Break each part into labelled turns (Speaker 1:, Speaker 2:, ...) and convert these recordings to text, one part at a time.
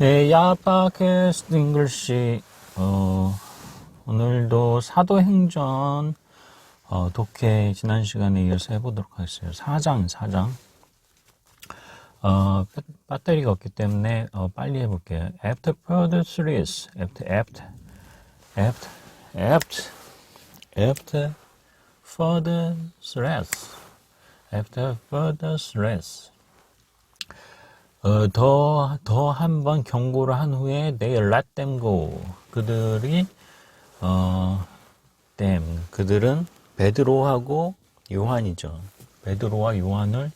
Speaker 1: 네, 야바케스트 잉글시 어, 오늘도 사도행전 어, 독해 지난 시간에 이어서 해보도록 하겠습니다. 4장, 4장. 어, 배- 배터리가 없기 때문에 어, 빨리 해볼게요. After further series, after, after, after, after, after further stress, after further stress. 어, 더, 더 한 번 경고를 한 후에 them go. 그들이, 어, them. 그들은 베드로하고 요한이죠. 베드로와 요한을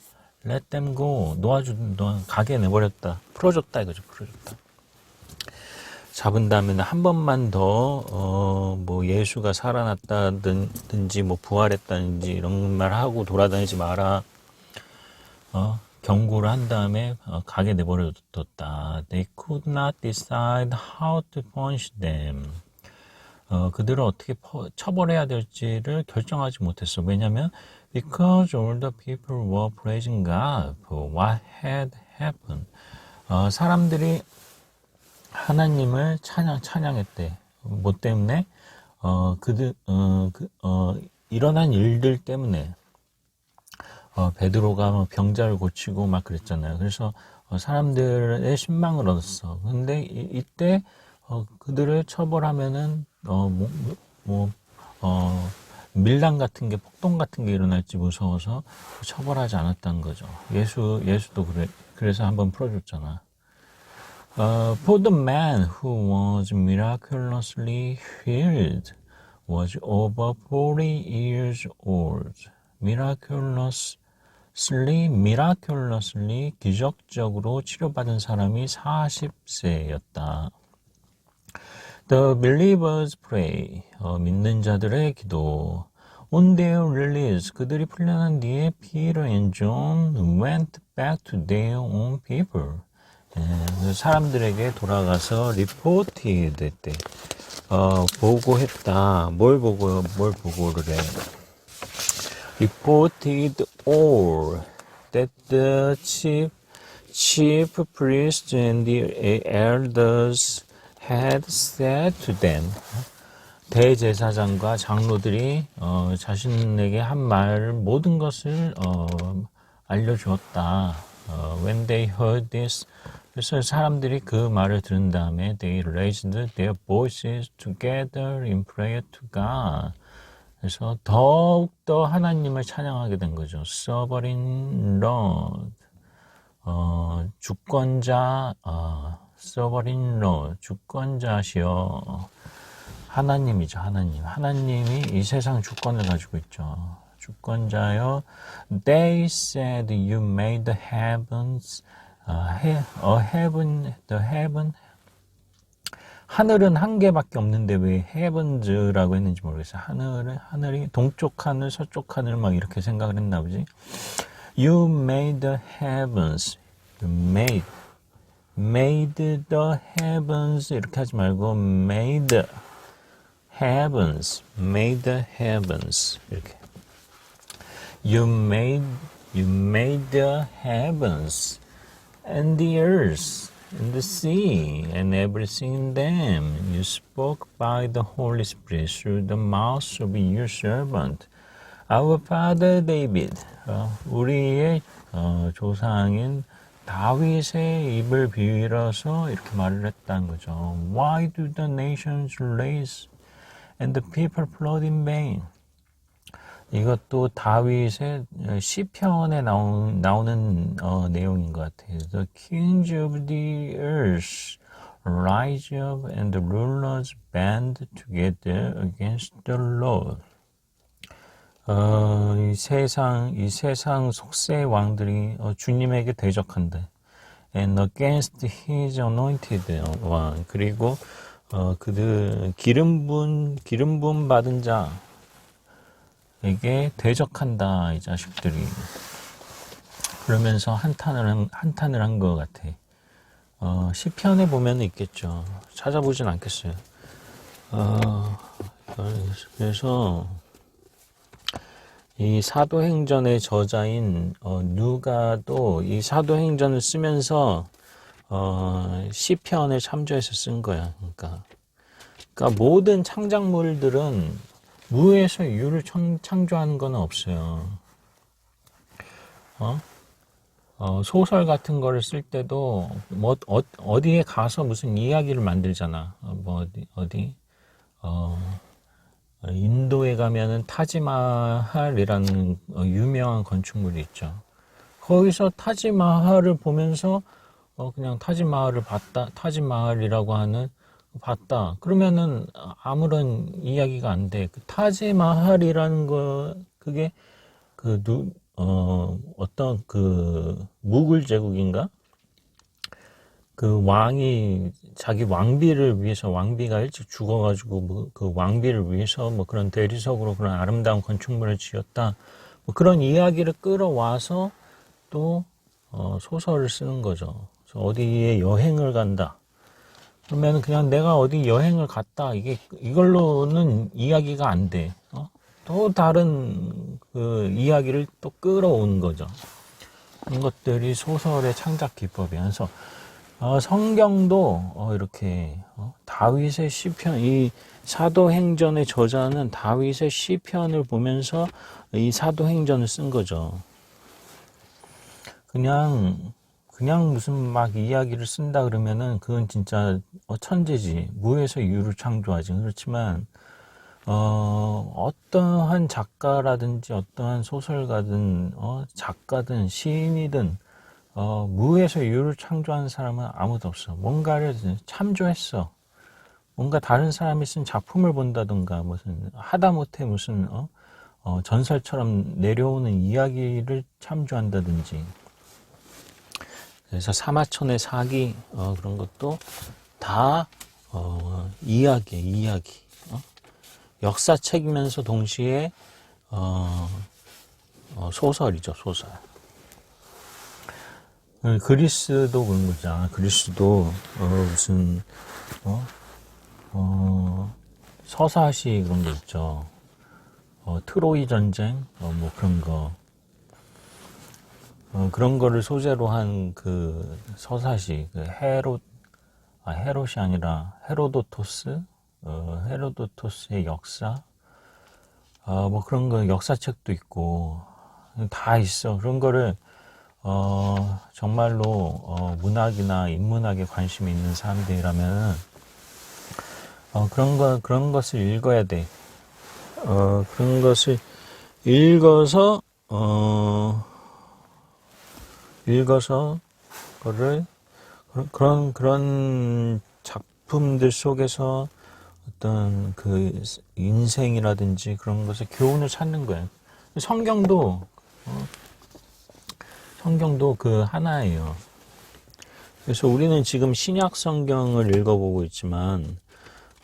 Speaker 1: let them go. 놓아주, 놓아, 가게 내버렸다. 풀어줬다. 이거죠. 풀어줬다. 잡은 다음에는 한 번만 더, 어, 뭐, 예수가 살아났다든지, 뭐, 부활했다든지, 이런 말 하고 돌아다니지 마라. 어, 경고를 한 다음에 어, 가게 내버려 뒀다. They could not decide how to punish them. 어, 그들을 어떻게 퍼- 처벌해야 될지를 결정하지 못했어. 왜냐면 because all the people were praising God for what had happened. 어, 사람들이 하나님을 찬양 찬양했대. 뭐 때문에? 어, 그들 어, 그, 어, 일어난 일들 때문에. 어, 베드로가 뭐 병자를 고치고 막 그랬잖아요. 그래서 어, 사람들의 신망을 얻었어. 근데 이, 때 어, 그들을 처벌하면은 어, 뭐, 뭐, 어, 밀란 같은 게 폭동 같은 게 일어날지 무서워서 처벌하지 않았다는 거죠. 예수 예수도 그래 그래서 한번 풀어줬잖아. Uh, for the man who was miraculously healed was over 40 years old. Miraculously, miraculously 기적적으로 치료받은 사람이 40세였다. The believers pray. 어, 믿는 자들의 기도. On their release, 그들이 풀려난 뒤에 Peter and John went back to their own people. 예, 그 사람들에게 돌아가서 reported 했대. 어, 보고했다. 뭘 보고, 뭘 보고를 해. Reported all that the chief, chief priests and the elders had said to them. 대제사장과 장로들이 어, 자신에게 한 말 모든 것을 어, 알려주었다. 어, when they heard this, 그래서 사람들이 그 말을 들은 다음에 they raised their voices together in prayer to God. 그래서 더욱더 하나님을 찬양하게 된 거죠. Sovereign Lord. 어, 주권자, 어, Sovereign Lord. 주권자시여. 하나님이죠, 하나님. 하나님이 이 세상 주권을 가지고 있죠. 주권자여. They said you made the heavens, uh, he, a heaven, the heaven, 하늘은 한 개밖에 없는데 왜 heavens라고 했는지 모르겠어요. 하늘은 하늘이 동쪽 하늘, 서쪽 하늘 막 이렇게 생각을 했나 보지. You made the heavens. You made made the heavens 이렇게 하지 말고 made heavens. made the heavens 이렇게. You made you made the heavens and the earth and the sea and everything in them. You spoke by the Holy Spirit through the mouth of your servant, our father David. 어, 우리의 어, 조상인 다윗의 입을 빌어서 이렇게 말을 했다는 거죠. Why do the nations race and the people plot in vain? 이것도 다윗의 시편에 나오는, 나오는 어, 내용인 것 같아요. The kings of the earth rise up and the rulers band together against the Lord. 어, 이 세상, 이 세상 속세 왕들이 어, 주님에게 대적한다. And against his anointed one. 그리고 어, 그들 기름 부은 기름 부음 받은 자 에게 대적한다 이 자식들이 그러면서 한탄을 한, 한탄을 한 것 같아. 어, 시편에 보면 있겠죠. 찾아보진 않겠어요. 어, 그래서 이 사도행전의 저자인 어, 누가도 이 사도행전을 쓰면서 어, 시편을 참조해서 쓴 거야. 그러니까, 그러니까 모든 창작물들은 무에서 유를 창, 창조하는 건 없어요. 어? 어, 소설 같은 거를 쓸 때도 뭐 어, 어디에 가서 무슨 이야기를 만들잖아. 어, 뭐 어디 어디 어, 인도에 가면은 타지마할이라는 어, 유명한 건축물이 있죠. 거기서 타지마할을 보면서 어, 그냥 타지마할을 봤다, 타지마할이라고 하는 봤다. 그러면은 아무런 이야기가 안 돼. 그 타지마할이라는 거 그게 그 누, 어, 어떤 그 무굴 제국인가? 그 왕이 자기 왕비를 위해서 왕비가 일찍 죽어가지고 뭐 그 왕비를 위해서 뭐 그런 대리석으로 그런 아름다운 건축물을 지었다. 뭐 그런 이야기를 끌어와서 또 어, 소설을 쓰는 거죠. 그래서 어디에 여행을 간다. 그러면 그냥 내가 어디 여행을 갔다. 이게 이걸로는 이야기가 안 돼. 어? 또 다른 그 이야기를 또 끌어오는 거죠. 이런 것들이 소설의 창작 기법이면서 어, 성경도 어, 이렇게 어, 다윗의 시편 이 사도행전의 저자는 다윗의 시편을 보면서 이 사도행전을 쓴 거죠. 그냥 그냥 무슨 막 이야기를 쓴다 그러면은 그건 진짜 어, 천재지 무에서 유를 창조하지 그렇지만 어, 어떠한 작가라든지 어떠한 소설가든 어, 작가든 시인이든 어, 무에서 유를 창조한 사람은 아무도 없어. 뭔가를 참조했어. 뭔가 다른 사람이 쓴 작품을 본다든가 무슨 하다못해 무슨 어, 어, 전설처럼 내려오는 이야기를 참조한다든지 그래서 사마천의 사기 어, 그런 것도 다 어, 이야기 이야기. 어? 역사책이면서 동시에 어, 어, 소설이죠 소설. 어, 그리스도 그런 거잖아 그리스도 어, 무슨 어? 어, 서사시 그런 거 있죠. 어, 트로이 전쟁? 어, 뭐 그런 거 어, 그런 거를 소재로 한 그 서사시 그 헤롯 아 헤롯이 아니라 헤로도토스 어, 헤로도토스의 역사 어, 뭐 그런 거 역사책도 있고 다 있어 그런 거를 어, 정말로 어, 문학이나 인문학에 관심이 있는 사람들이라면 어, 그런 거 그런 것을 읽어야 돼. 어, 그런 것을 읽어서 어, 읽어서 그거를 그런 그런 작품들 속에서 어떤 그 인생이라든지 그런 것에 교훈을 찾는 거예요. 성경도 어, 성경도 그 하나예요. 그래서 우리는 지금 신약 성경을 읽어보고 있지만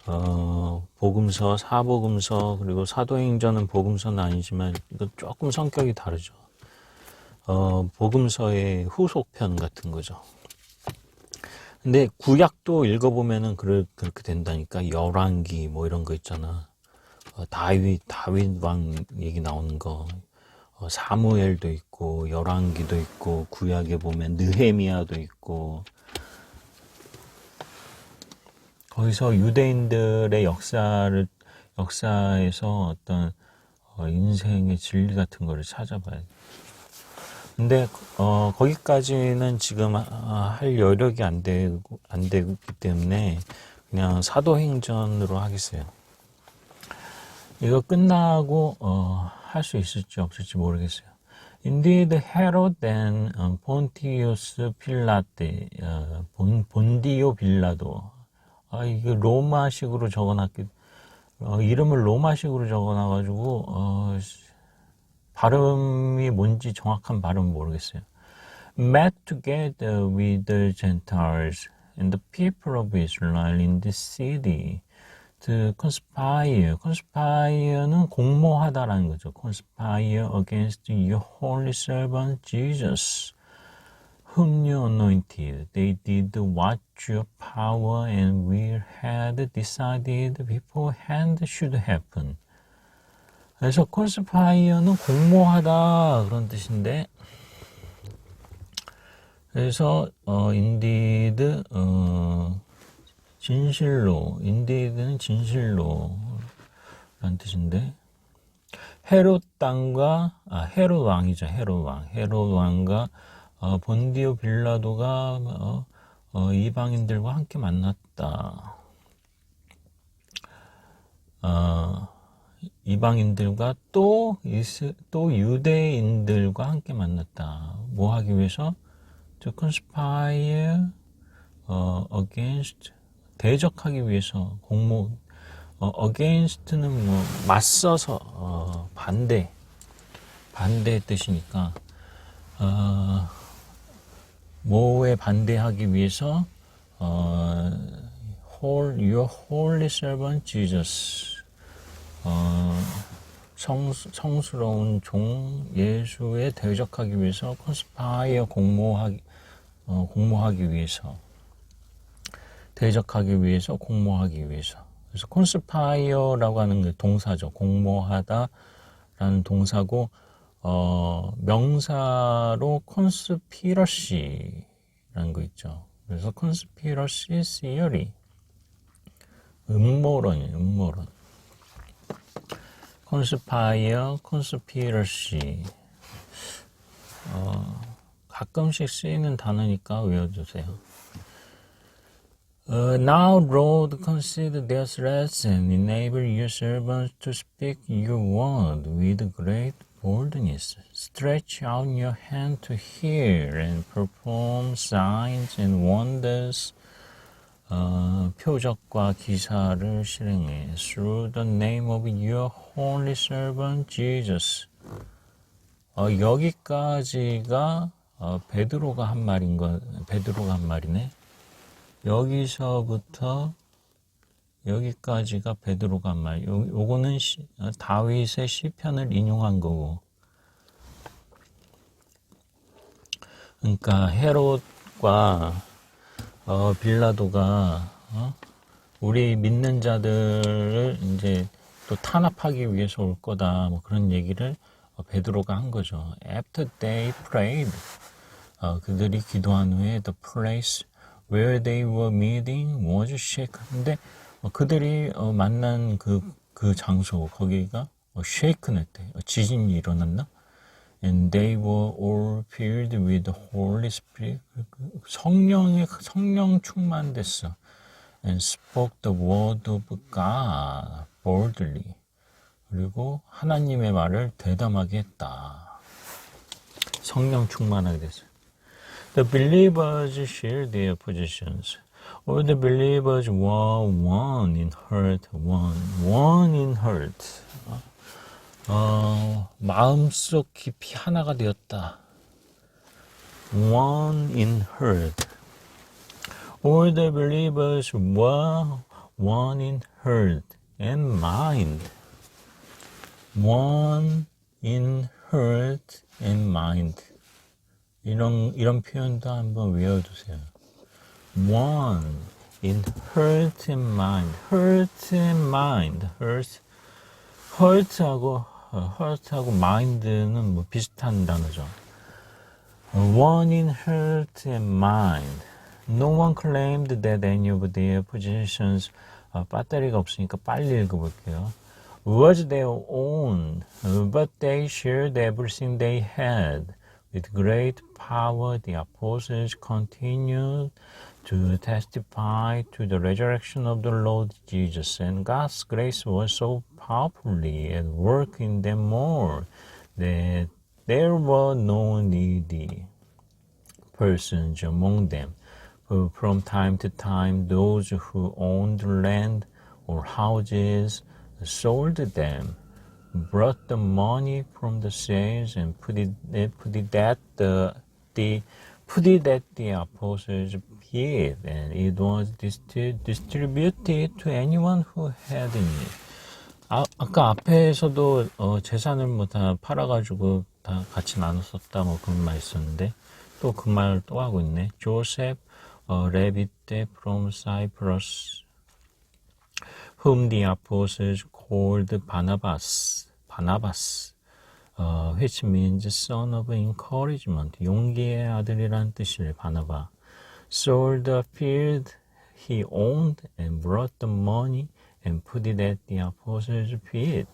Speaker 1: 어, 복음서, 사복음서 그리고 사도행전은 복음서는 아니지만 이거 조금 성격이 다르죠. 어, 복음서의 후속편 같은 거죠. 근데 구약도 읽어보면은 그렇게 된다니까 열왕기 뭐 이런 거 있잖아. 어, 다윗 다윗 왕 얘기 나오는 거. 어, 사무엘도 있고 열왕기도 있고 구약에 보면 느헤미야도 있고 거기서 유대인들의 역사를 역사에서 어떤 어, 인생의 진리 같은 거를 찾아봐야 돼. 근데 어, 거기까지는 지금 아, 할 여력이 안 되고 안 되기 때문에 그냥 사도행전으로 하겠어요. 이거 끝나고 어, 할 수 있을지 없을지 모르겠어요. Indeed, Herod and Pontius Pilate, 어, 본, 본디오 빌라도 아, 이게 로마식으로 적어놨기, 어, 이름을 로마식으로 적어놔가지고, 어, 발음이 뭔지 정확한 발음은 모르겠어요. met together with the Gentiles and the people of Israel in this city to conspire. conspire는 공모하다라는 거죠. conspire against your holy servant Jesus, whom you anointed. They did what your power and will had decided beforehand should happen. 그래서 콘스파이어는 공모하다 그런 뜻인데 그래서 어 indeed 어 진실로 indeed는 진실로 라는 뜻인데 헤롯 땅과 아 헤롯 왕이죠 헤롯 왕 헤롯 왕과 어, 본디오 빌라도가 어, 어, 이방인들과 함께 만났다. 어, 이방인들과 또, 이스, 또 유대인들과 함께 만났다. 뭐 하기 위해서? To conspire 어, against 대적하기 위해서 공모 어, against는 뭐 맞서서 어, 반대 반대의 뜻이니까 어, 뭐에 반대하기 위해서 어, whole, your holy servant Jesus 어, 성, 성스러운 종 예수에 대적하기 위해서 컨스파이어 공모하기 어, 공모하기 위해서 대적하기 위해서 공모하기 위해서 그래서 콘스파이어라고 하는 게 동사죠 공모하다라는 동사고 어, 명사로 conspiracy라는 거 있죠. 그래서 conspiracy theory. 음모론이에요, 음모론. conspire, conspiracy. 어, 가끔씩 쓰이는 단어니까 외워주세요. Uh, now, Lord, consider their threats and enable your servants to speak your word with great boldness. Stretch out your hand to hear and perform signs and wonders. 어, 표적과 기사를 실행해. Through the name of your holy servant Jesus. 어, 여기까지가 어, 베드로가 한 말인 거, 베드로가 한 말이네. 여기서부터 여기까지가 베드로가 한 말. 요, 요거는 시, 어, 다윗의 시편을 인용한 거고. 그러니까 헤롯과 어, 빌라도가 어? 우리 믿는 자들을 이제 또 탄압하기 위해서 올 거다. 뭐 그런 얘기를 어, 베드로가 한 거죠. After they prayed, 어, 그들이 기도한 후에 the place where they were meeting was shaken. 근데 어, 그들이 어, 만난 그, 그 장소, 거기가 어, shaken 했대. 어, 지진이 일어났나? And they were all filled with the Holy Spirit. 성령의, 성령 충만됐어. And spoke the word of God boldly. 그리고 하나님의 말을 대담하게 했다. 성령 충만하게 됐어요. The believers shared their positions. All the believers were one in heart, one, one in heart. 어, 마음속 깊이 하나가 되었다. One in heart. All the believers were one in heart and mind. One in heart and mind. 이런, 이런 표현도 한번 외워두세요. one in hurt and mind, hurt and mind, hurt, hurt하고 hurt하고 mind는 뭐 비슷한 단어죠. One in hurt and mind. No one claimed that any of their positions. 아, 배터리가 없으니까 빨리 읽어볼게요. Was their own, but they shared everything they had. With great power, the apostles continued to testify to the resurrection of the Lord Jesus, and God's grace was so powerfully at work in them more that there were no needy persons among them. For from time to time, those who owned land or houses sold them, brought the money from the sales, and put it, put it at the, the put it at the apostles' feet, and it was distributed to anyone who had need. 아, 아까 앞에서도 어, 재산을 뭐 다 팔아가지고 다 같이 나눴었다 뭐 그런 말 있었는데 또 그말또 하고 있네. 조셉 어, 레비테 from Cyprus, whom the apostles called Barnabas. Barnabas. 어, which means son of encouragement, 용기의 아들이란 뜻을 바나바. Sold the field he owned and brought the money and put it at the apostles' feet.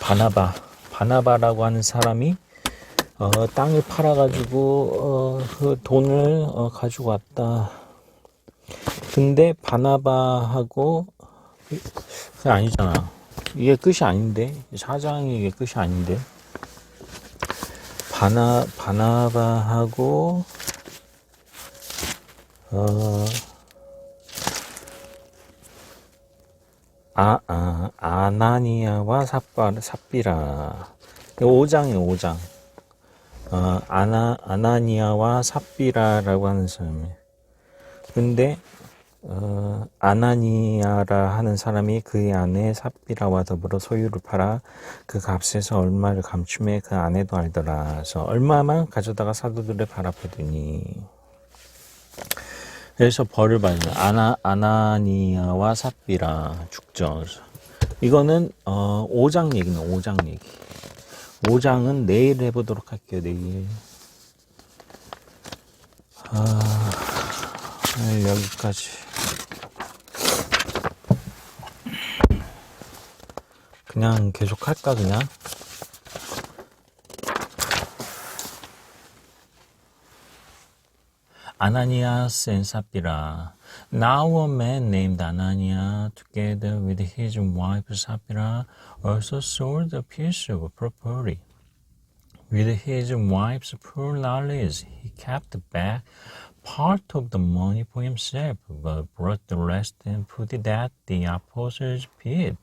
Speaker 1: 바나바, 바나바라고 하는 사람이 어, 땅을 팔아가지고 어, 그 돈을 어, 가지고 왔다. 근데 바나바하고 그게 아니잖아. 이게 끝이 아닌데 사장이 이게 끝이 아닌데 바나 바나바하고 어 아, 아, 아나니아와 삽바, 삽비라. 5장이에요, 5장. 어, 아나, 아나니아와 삽비라라고 하는 사람이. 근데, 어, 아나니아라 하는 사람이 그의 아내 삽비라와 더불어 소유를 팔아 그 값에서 얼마를 감춤해 그 아내도 알더라. 그래서 얼마만 가져다가 사도들의 발 앞에 두니. 그래서 벌을 받는 아나 아나니아와 삽비라 죽죠. 이거는 어 5장 얘기는 5장 얘기. 5장은 내일 해보도록 할게요. 내일. 아, 여기까지. 그냥 계속 할까 그냥? Ananias and Sapphira. Now a man named Ananias, together with his wife Sapphira, also sold a piece of property. With his wife's poor knowledge, he kept back part of the money for himself, but brought the rest and put it at the apostles' feet.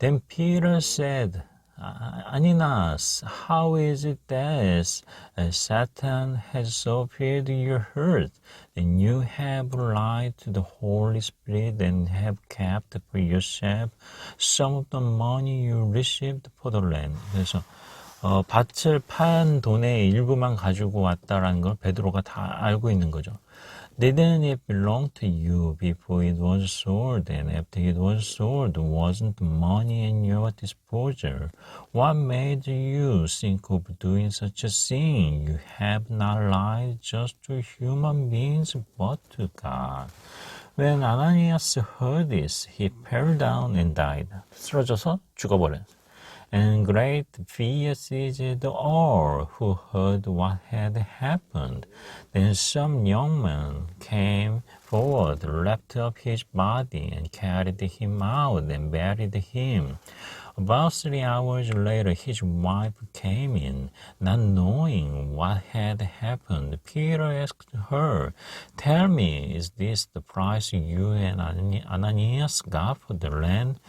Speaker 1: Then Peter said, Ananias, how is it that uh, Satan has so filled your heart, and you have lied to the Holy Spirit and have kept for yourself some of the money you received for the land? 그래서 어, 밭을 판 돈의 일부만 가지고 왔다라는 걸 베드로가 다 알고 있는 거죠. Didn't it belong to you before it was sold, and after it was sold, wasn't the money in your disposal? What made you think of doing such a thing? You have not lied just to human beings, but to God. When Ananias heard this, he fell down and died. 쓰러져서 죽어버렸어요. And great fear seized all who heard what had happened. Then some young men came forward, wrapped up his body, and carried him out and buried him. About three hours later, his wife came in, not knowing what had happened. Peter asked her, Tell me, is this the price you and Ananias got for the land?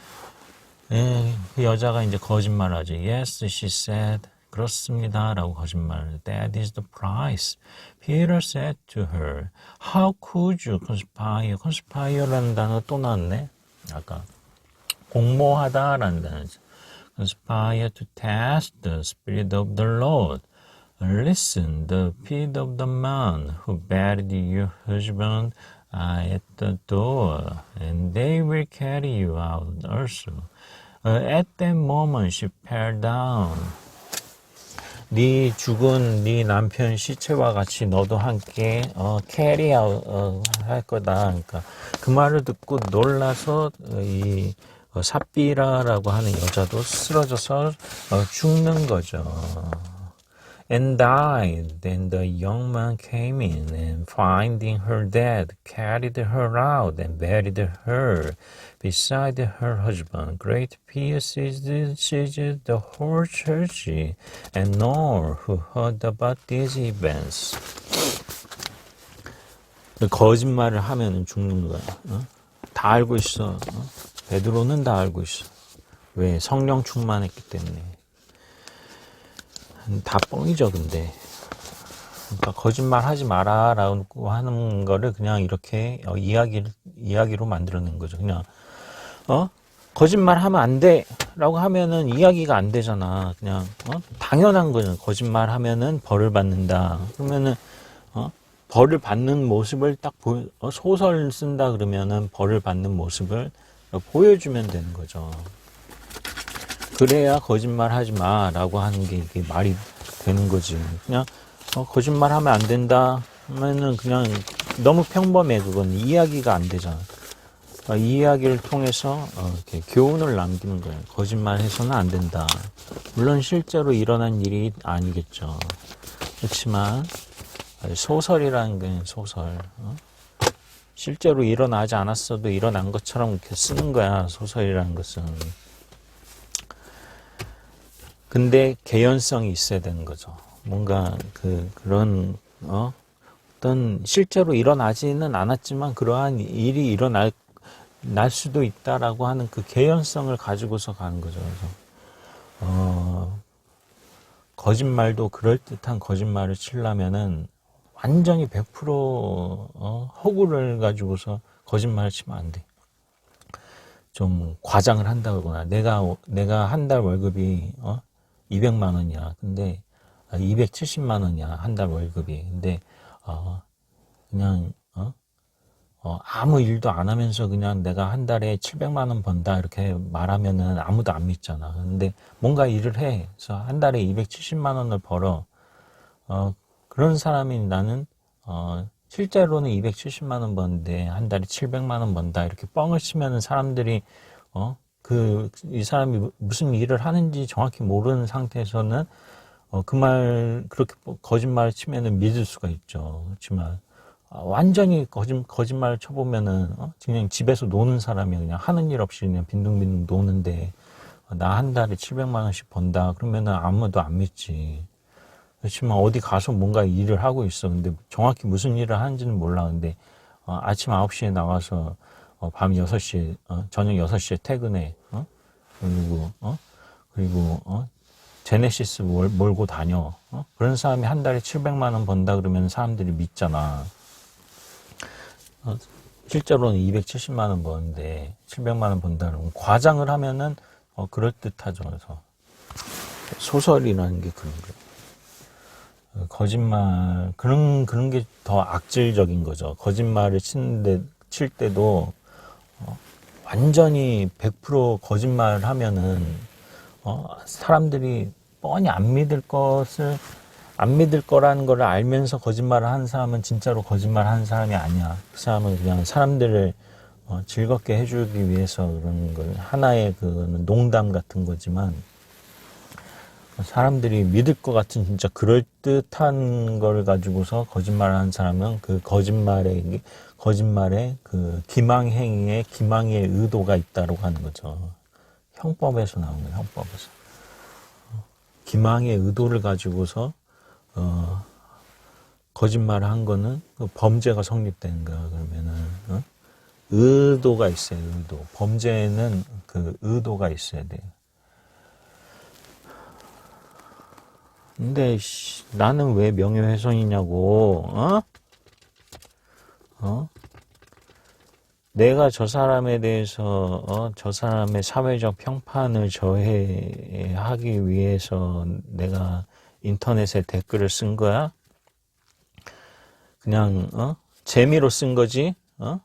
Speaker 1: 예, 그 여자가 이제 거짓말하죠. Yes, she said. 그렇습니다. 라고 거짓말. That is the price. Peter said to her, How could you conspire? conspire라는 단어 또 나왔네. 아까 공모하다라는 단어죠. Conspire to test the spirit of the Lord. Listen, the feet of the man who buried your husband at the door, and they will carry you out also. Uh, at that moment she fell down. 네 죽은 네 남편 시체와 같이 너도 함께 어, 캐리 아웃 어, 할 거다. 그러니까 그 말을 듣고 놀라서 어, 이 어, 삽비라라고 하는 여자도 쓰러져서 어, 죽는 거죠. And died. Then the young man came in and finding her dead, carried her out and buried her beside her husband. Great fear seized the whole church and all who heard about these events. 거짓말을 하면 죽는 거야. 어? 다 알고 있어. 어? 베드로는 다 알고 있어. 왜? 성령 충만했기 때문에. 다 뻥이죠, 근데. 그러니까 거짓말 하지 마라라고 하는 거를 그냥 이렇게 어, 이야기를, 이야기로 만들어낸 거죠. 그냥, 어? 거짓말 하면 안 돼! 라고 하면은 이야기가 안 되잖아. 그냥, 어? 당연한 거죠. 거짓말 하면은 벌을 받는다. 그러면은, 어? 벌을 받는 모습을 딱 보, 어? 소설 쓴다 그러면은 벌을 받는 모습을 보여주면 되는 거죠. 그래야 거짓말 하지 마 라고 하는 게 이게 말이 되는 거지. 그냥 어, 거짓말 하면 안 된다 하면은 그냥 너무 평범해 그건 이야기가 안 되잖아. 어, 이 이야기를 통해서 어, 이렇게 교훈을 남기는 거예요. 거짓말 해서는 안 된다. 물론 실제로 일어난 일이 아니겠죠. 그렇지만 소설이라는 게 소설. 어? 실제로 일어나지 않았어도 일어난 것처럼 이렇게 쓰는 거야 소설이라는 것은. 근데 개연성이 있어야 되는 거죠. 뭔가 그 그런 어 어떤 실제로 일어나지는 않았지만 그러한 일이 일어날 날 수도 있다라고 하는 그 개연성을 가지고서 가는 거죠. 그래서 어 거짓말도 그럴 듯한 거짓말을 치려면은 완전히 100% 어, 허구를 가지고서 거짓말을 치면 안 돼. 좀 과장을 한다거나 내가 내가 한 달 월급이 어 200만 원이야. 근데 270만 원이야. 한 달 월급이. 근데 어 그냥 어? 어 아무 일도 안 하면서 그냥 내가 한 달에 700만 원 번다 이렇게 말하면은 아무도 안 믿잖아. 근데 뭔가 일을 해. 그래서 한 달에 270만 원을 벌어. 어 그런 사람이 나는 어 실제로는 270만 원 버는데 한 달에 700만 원 번다 이렇게 뻥을 치면은 사람들이 어 그 이 사람이 무슨 일을 하는지 정확히 모르는 상태에서는 어, 그 말 그렇게 거짓말을 치면은 믿을 수가 있죠. 그렇지만 아, 완전히 거짓 거짓말을 쳐보면은 어? 그냥 집에서 노는 사람이 그냥 하는 일 없이 그냥 빈둥빈둥 노는데 어, 나한 달에 700만 원씩 번다 그러면은 아무도 안 믿지. 그렇지만 어디 가서 뭔가 일을 하고 있어. 근데 정확히 무슨 일을 하는지는 몰라. 근데 어, 아침 9시에 나와서 어, 밤 6시에 어, 저녁 6시에 퇴근해. 어? 그리고 어? 그리고 어? 제네시스 몰, 몰고 다녀. 어? 그런 사람이 한 달에 700만 원 번다 그러면 사람들이 믿잖아. 어, 실제로는 270만 원 버는데 700만 원 번다 그러면 과장을 하면은 어, 그럴 듯하죠. 그래서 소설이라는 게 그런 거예요. 어, 거짓말 그런 그런 게 더 악질적인 거죠. 거짓말을 치는데 칠 때도 어, 완전히 100% 거짓말을 하면은 어, 사람들이 뻔히 안 믿을 것을 안 믿을 거라는 걸 알면서 거짓말을 하는 사람은 진짜로 거짓말 하는 사람이 아니야. 그 사람은 그냥 사람들을 어, 즐겁게 해주기 위해서 그런 걸 하나의 그 농담 같은 거지만 사람들이 믿을 것 같은 진짜 그럴 듯한 걸 가지고서 거짓말을 하는 사람은 그 거짓말에 거짓말에 그 기망 행위에 기망의 의도가 있다고 하는 거죠. 형법에서 나온 거예요. 형법에서 기망의 의도를 가지고서 어, 거짓말을 한 거는 그 범죄가 성립되는 거야. 그러면은 어? 의도가 있어요. 의도. 범죄에는 그 의도가 있어야 돼요. 근데 씨, 나는 왜 명예훼손이냐고, 어? 어? 내가 저 사람에 대해서 어, 저 사람의 사회적 평판을 저해하기 위해서 내가 인터넷에 댓글을 쓴 거야? 그냥 어? 재미로 쓴 거지? 어?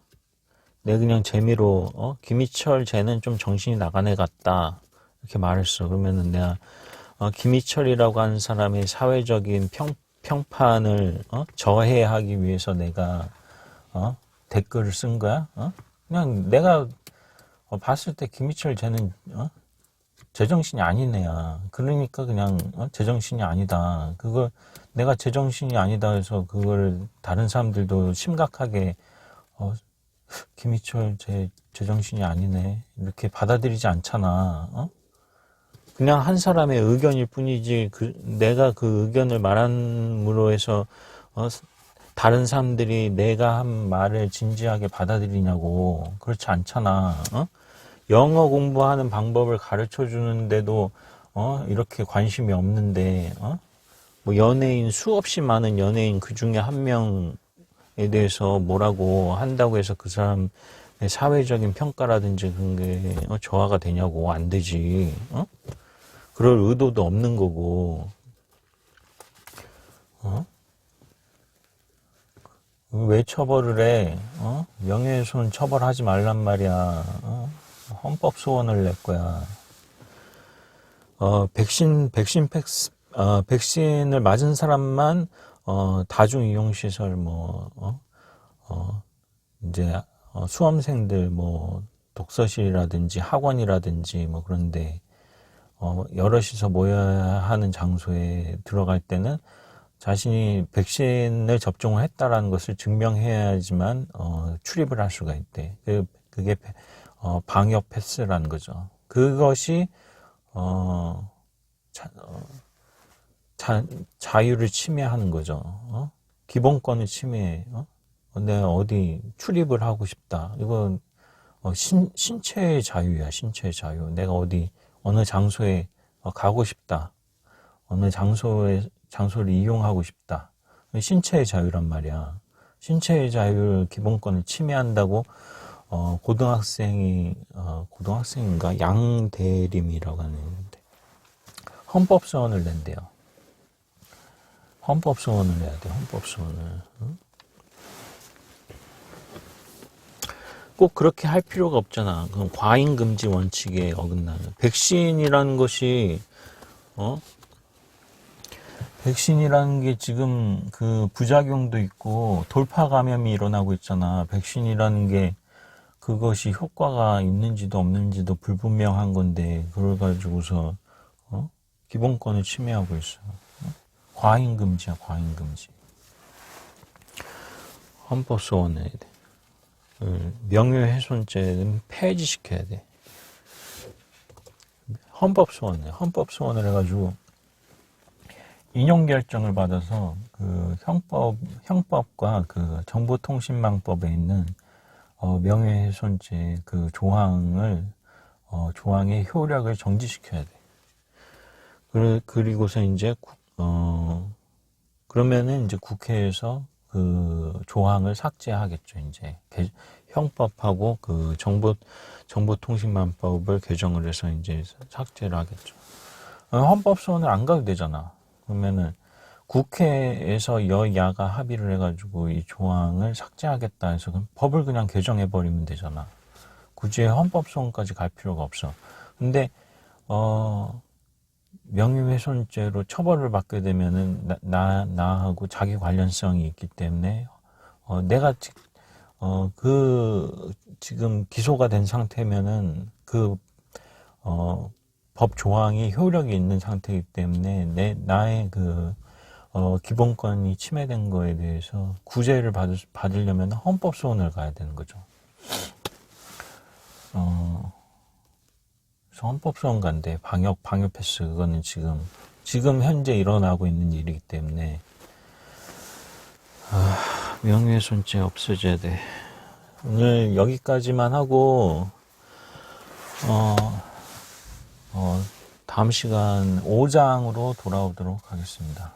Speaker 1: 내가 그냥 재미로 어? 김희철 쟤는 좀 정신이 나간 애 같다 이렇게 말했어. 그러면은 내가 어, 김희철이라고 하는 사람의 사회적인 평, 평판을 어? 저해하기 위해서 내가 어? 댓글을 쓴 거야? 어? 그냥 내가 어, 봤을 때 김희철 쟤는 어? 제정신이 애야. 그러니까 그냥 어? 제정신이 아니다. 그걸 내가 제정신이 아니다 해서 그걸 다른 사람들도 심각하게 어, 김희철 제 제정신이 아니네 이렇게 받아들이지 않잖아. 어? 그냥 한 사람의 의견일 뿐이지 그, 내가 그 의견을 말함으로 해서 어, 다른 사람들이 내가 한 말을 진지하게 받아들이냐고 그렇지 않잖아. 어? 영어 공부하는 방법을 가르쳐 주는데도 어? 이렇게 관심이 없는데 어? 뭐 연예인 수없이 많은 연예인 그 중에 한 명에 대해서 뭐라고 한다고 해서 그 사람의 사회적인 평가라든지 그런 게 어, 저하가 되냐고 안 되지. 어? 그럴 의도도 없는 거고, 어? 왜 처벌을 해? 어? 명예훼손 처벌하지 말란 말이야. 어? 헌법 소원을 낼 거야. 어, 백신, 백신 팩스, 어, 백신을 맞은 사람만, 어, 다중이용시설, 뭐, 어, 어, 이제, 어, 수험생들, 뭐, 독서실이라든지 학원이라든지, 뭐, 그런데, 어, 여럿이서 모여야 하는 장소에 들어갈 때는 자신이 백신을 접종을 했다라는 것을 증명해야지만, 어, 출입을 할 수가 있대. 그, 그게, 어, 방역 패스라는 거죠. 그것이, 어, 자, 어, 자, 자유를 침해하는 거죠. 어? 기본권을 침해해. 어? 내가 어디 출입을 하고 싶다. 이건 어, 신, 신체의 자유야, 신체의 자유. 내가 어디 어느 장소에 어, 가고 싶다. 어느 장소에 장소를 이용하고 싶다. 신체의 자유란 말이야. 신체의 자유를 기본권을 침해한다고 어, 고등학생이 어, 고등학생인가 양대림이라고 하는데 헌법 소원을 낸대요. 헌법 소원을 내야 돼. 헌법 소원을. 응? 꼭 그렇게 할 필요가 없잖아. 그럼 과잉 금지 원칙에 어긋나는. 백신이라는 것이 어? 백신이라는 게 지금 그 부작용도 있고 돌파 감염이 일어나고 있잖아. 백신이라는 게 그것이 효과가 있는지도 없는지도 불분명한 건데 그걸 가지고서 어? 기본권을 침해하고 있어. 어? 과잉 금지야, 과잉 금지. 헌법 소원해야 돼. 그 명예훼손죄는 폐지시켜야 돼. 헌법 소원해. 헌법 소원을 해가지고 인용 결정을 받아서 그 형법 형법과 그 정보통신망법에 있는 어, 명예훼손죄 그 조항을 어, 조항의 효력을 정지시켜야 돼. 그, 그리고서 이제 국- 어 그러면은 이제 국회에서 그 조항을 삭제하겠죠. 이제 개- 형법하고 그 정보 정보통신망법을 개정을 해서 이제 삭제를 하겠죠. 어, 헌법 소원을 안 가도 되잖아. 그러면은 국회에서 여야가 합의를 해가지고 이 조항을 삭제하겠다 해서 그럼 법을 그냥 개정해 버리면 되잖아. 굳이 헌법 소원까지 갈 필요가 없어. 근데 어 명예훼손죄로 처벌을 받게 되면은 나, 나 나하고 자기 관련성이 있기 때문에 어 내가 지- 어, 그, 지금 기소가 된 상태면은 그, 어, 법 조항이 효력이 있는 상태이기 때문에 내, 나의 그, 어, 기본권이 침해된 거에 대해서 구제를 받을, 받으려면 헌법 소원을 가야 되는 거죠. 어, 그래서 헌법 소원 간데 방역, 방역 패스, 그거는 지금, 지금 현재 일어나고 있는 일이기 때문에, 아, 명예훼손죄 없어져야 돼. 오늘 여기까지만 하고, 어, 어, 다음 시간 5장으로 돌아오도록 하겠습니다.